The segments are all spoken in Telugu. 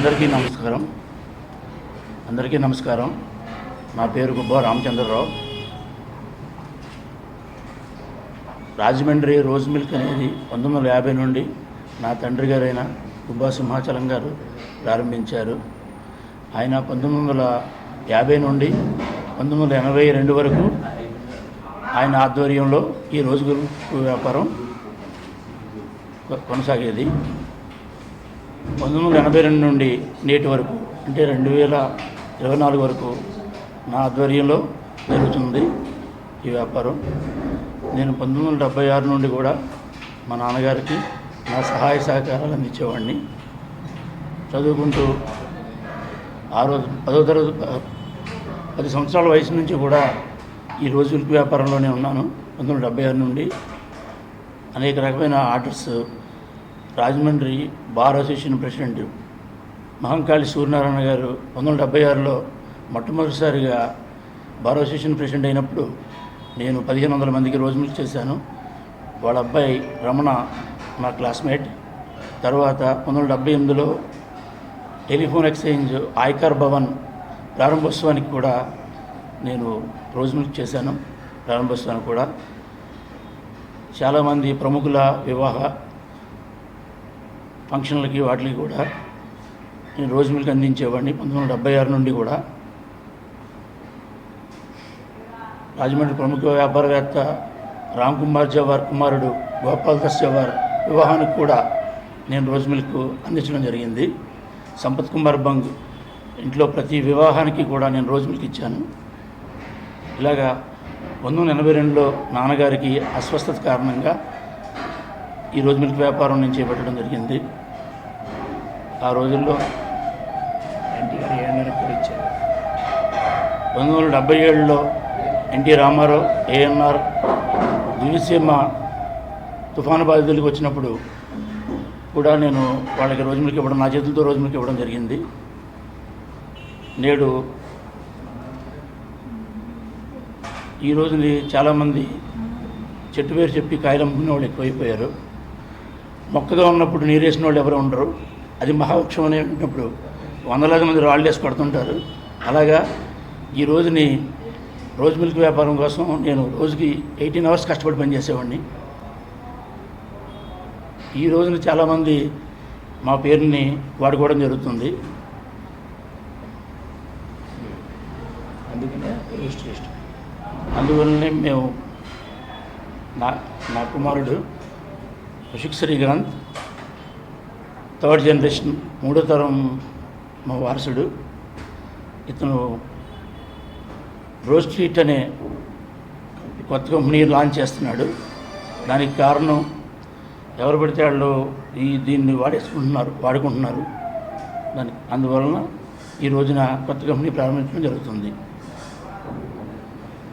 అందరికీ నమస్కారం. అందరికీ నమస్కారం. నా పేరు గుబ్బా రామచంద్రరావు. రాజమండ్రి రోజ్ మిల్క్ అనేది పంతొమ్మిది వందల యాభై నుండి నా తండ్రి గారైన గుబ్బా సింహాచలం గారు ప్రారంభించారు. ఆయన పంతొమ్మిది వందల యాభై నుండి పంతొమ్మిది వందల ఎనభై రెండు వరకు ఆయన ఆధ్వర్యంలో ఈ రోజు గురు వ్యాపారం కొ- కొనసాగేది. పంతొమ్మిది వందల ఎనభై రెండు నుండి నేటి వరకు అంటే రెండు వేల ఇరవై నాలుగు వరకు నా ఆధ్వర్యంలో జరుగుతుంది ఈ వ్యాపారం. నేను పంతొమ్మిది వందల డెబ్బై ఆరు నుండి కూడా మా నాన్నగారికి నా సహాయ సహకారాలు అందించేవాడిని. చదువుకుంటూ ఆరో పదో తరగతి ప- పది సంవత్సరాల వయసు నుంచి కూడా ఈ రోజు వ్యాపారంలోనే ఉన్నాను. పంతొమ్మిది వందల డెబ్బై ఆరు నుండి అనేక రకమైన orders Rajahmundry bar association president Mahankali Suryanarayana garu పంతొమ్మిది వందల డెబ్బై ఆరులో మొట్టమొదటిసారిగా బార్ అసోసియేషన్ ప్రెసిడెంట్ అయినప్పుడు నేను పదిహేను వందల మందికి రోజు మిల్క్ చేశాను. వాళ్ళ అబ్బాయి రమణ నా క్లాస్మేట్. తర్వాత పంతొమ్మిది వందల డెబ్బై ఎనిమిదిలో టెలిఫోన్ ఎక్స్చేంజ్ ఆయకార్ భవన్ ప్రారంభోత్సవానికి కూడా నేను రోజు మిల్క్ చేశాను. ప్రారంభోత్సవానికి కూడా. చాలామంది ప్రముఖుల వివాహ ఫంక్షన్లకి వాటికి కూడా నేను రోజు మిల్క్ అందించేవాడిని పంతొమ్మిది వందల డెబ్బై ఆరు నుండి కూడా. రాజమండ్రి ప్రముఖ వ్యాపారవేత్త రామ్ కుమార్ జవార్ కుమారుడు గోపాల్ దాస్ జవార్ వివాహానికి కూడా నేను రోజు మిల్క్ అందించడం జరిగింది. సంపత్ కుమార్ బంగ్ ఇంట్లో ప్రతి వివాహానికి కూడా నేను రోజు మిల్క్ ఇచ్చాను. ఇలాగా పంతొమ్మిది వందల ఎనభై రెండులో నాన్నగారికి అస్వస్థత కారణంగా ఈ రోజు మిల్క్ వ్యాపారం నేను చేపట్టడం జరిగింది. ఆ రోజుల్లో ఎన్టీఆర్ ఏఎన్ఆర్ కూడా ఇచ్చారు. పంతొమ్మిది వందల డెబ్బై ఏడులో ఎన్టీ రామారావు ఏఎన్ఆర్ దివిసీమ తుఫాను బాధితులకు వచ్చినప్పుడు కూడా నేను వాళ్ళకి రోజు మిల్క్ ఇవ్వడం నా చేతులతో రోజు మిల్క్ ఇవ్వడం జరిగింది. నేడు ఈ రోజుని చాలామంది చెట్టు పేరు చెప్పి కాయలు అమ్ముకునే వాళ్ళు ఎక్కువైపోయారు. మొక్కగా ఉన్నప్పుడు నీరేసిన వాళ్ళు ఎవరు ఉండరు. అది మహావృక్షం అనే ఉన్నప్పుడు వందలాది మంది రాళ్ళు వేసి కొడుతుంటారు. అలాగా ఈ రోజుని రోజు మిల్క్ వ్యాపారం కోసం నేను రోజుకి ఎయిటీన్ అవర్స్ కష్టపడి పనిచేసేవాడిని. ఈ రోజున చాలామంది మా పేరుని వాడుకోవడం జరుగుతుంది. అందుకనే అందువల్లనే మేము నా నా కుమారుడు అశోక్ శ్రీకాంత్ థర్డ్ జనరేషన్ మూడో తరం మా వారసుడు. ఇతను రోజ్ స్ట్రీట్ అనే కొత్త కంపెనీ లాంచ్ చేస్తున్నాడు. దానికి కారణం ఎవరు పడితే వాళ్ళు ఈ దీన్ని వాడేసుకుంటున్నారు వాడుకుంటున్నారు. దాని అందువలన ఈ రోజున కొత్త కంపెనీ ప్రారంభించడం జరుగుతుంది.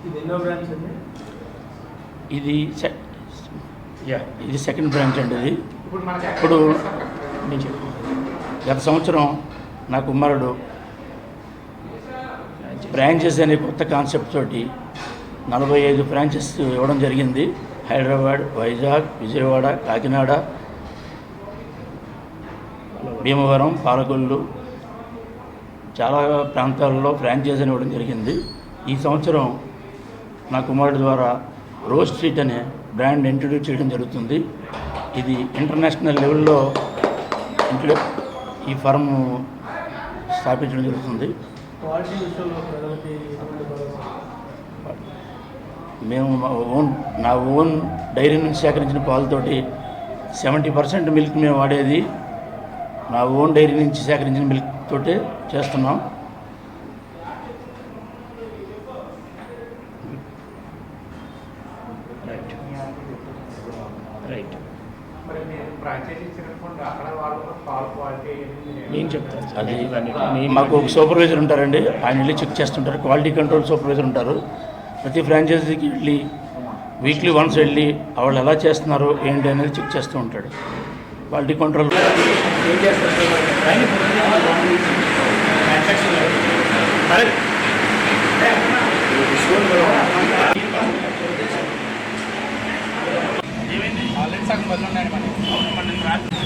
ఇది ఎన్నో బ్రాంచ్ అండి ఇది సె- యా ఇది సెకండ్ బ్రాంచ్ అండి ఇది. ఇప్పుడు నేను గత సంవత్సరం నా కుమారుడు బ్రాంచెస్ అనే కొత్త కాన్సెప్ట్ తోటి నలభై ఐదు బ్రాంచెస్ ఇవ్వడం జరిగింది. హైదరాబాద్ వైజాగ్ విజయవాడ కాకినాడ భీమవరం పాలకొల్లు చాలా ప్రాంతాల్లో ఫ్రాంచైజీని ఇవ్వడం జరిగింది. ఈ సంవత్సరం నా కుమారుడు ద్వారా రోజ్ స్ట్రీట్ అనే బ్రాండ్ ఇంట్రడ్యూస్ చేయడం జరుగుతుంది. ఇది ఇంటర్నేషనల్ లెవెల్లో ఇంట్రడ్యూ ఈ ఫర్మ్ స్థాపించడం జరుగుతుంది. మేము మా ఓన్ నా ఓన్ డైరీ నుంచి సేకరించిన పాలతోటి సెవెంటీ పర్సెంట్ మిల్క్ మేము వాడేది. నా ఓన్ డైరీ నుంచి సేకరించిన మిల్క్ తోటే చేస్తున్నాం. క్వాలిటీ నేను చెప్తాను అది మీ- మాకు ఒక సూపర్వైజర్ ఉంటారండి. ఆయన వెళ్ళి చెక్ చేస్తుంటారు. క్వాలిటీ కంట్రోల్ సూపర్వైజర్ ఉంటారు. ప్రతి ఫ్రాంచైజీకి వెళ్ళి వీక్లీ వన్స్ వెళ్ళి వాళ్ళు ఎలా చేస్తున్నారు ఏంటి అనేది చెక్ చేస్తూ ఉంటాడు. క్వాలిటీ కంట్రోల్ ఏం చేస్తారు? సగం బదులు ఉన్నాయని మనకి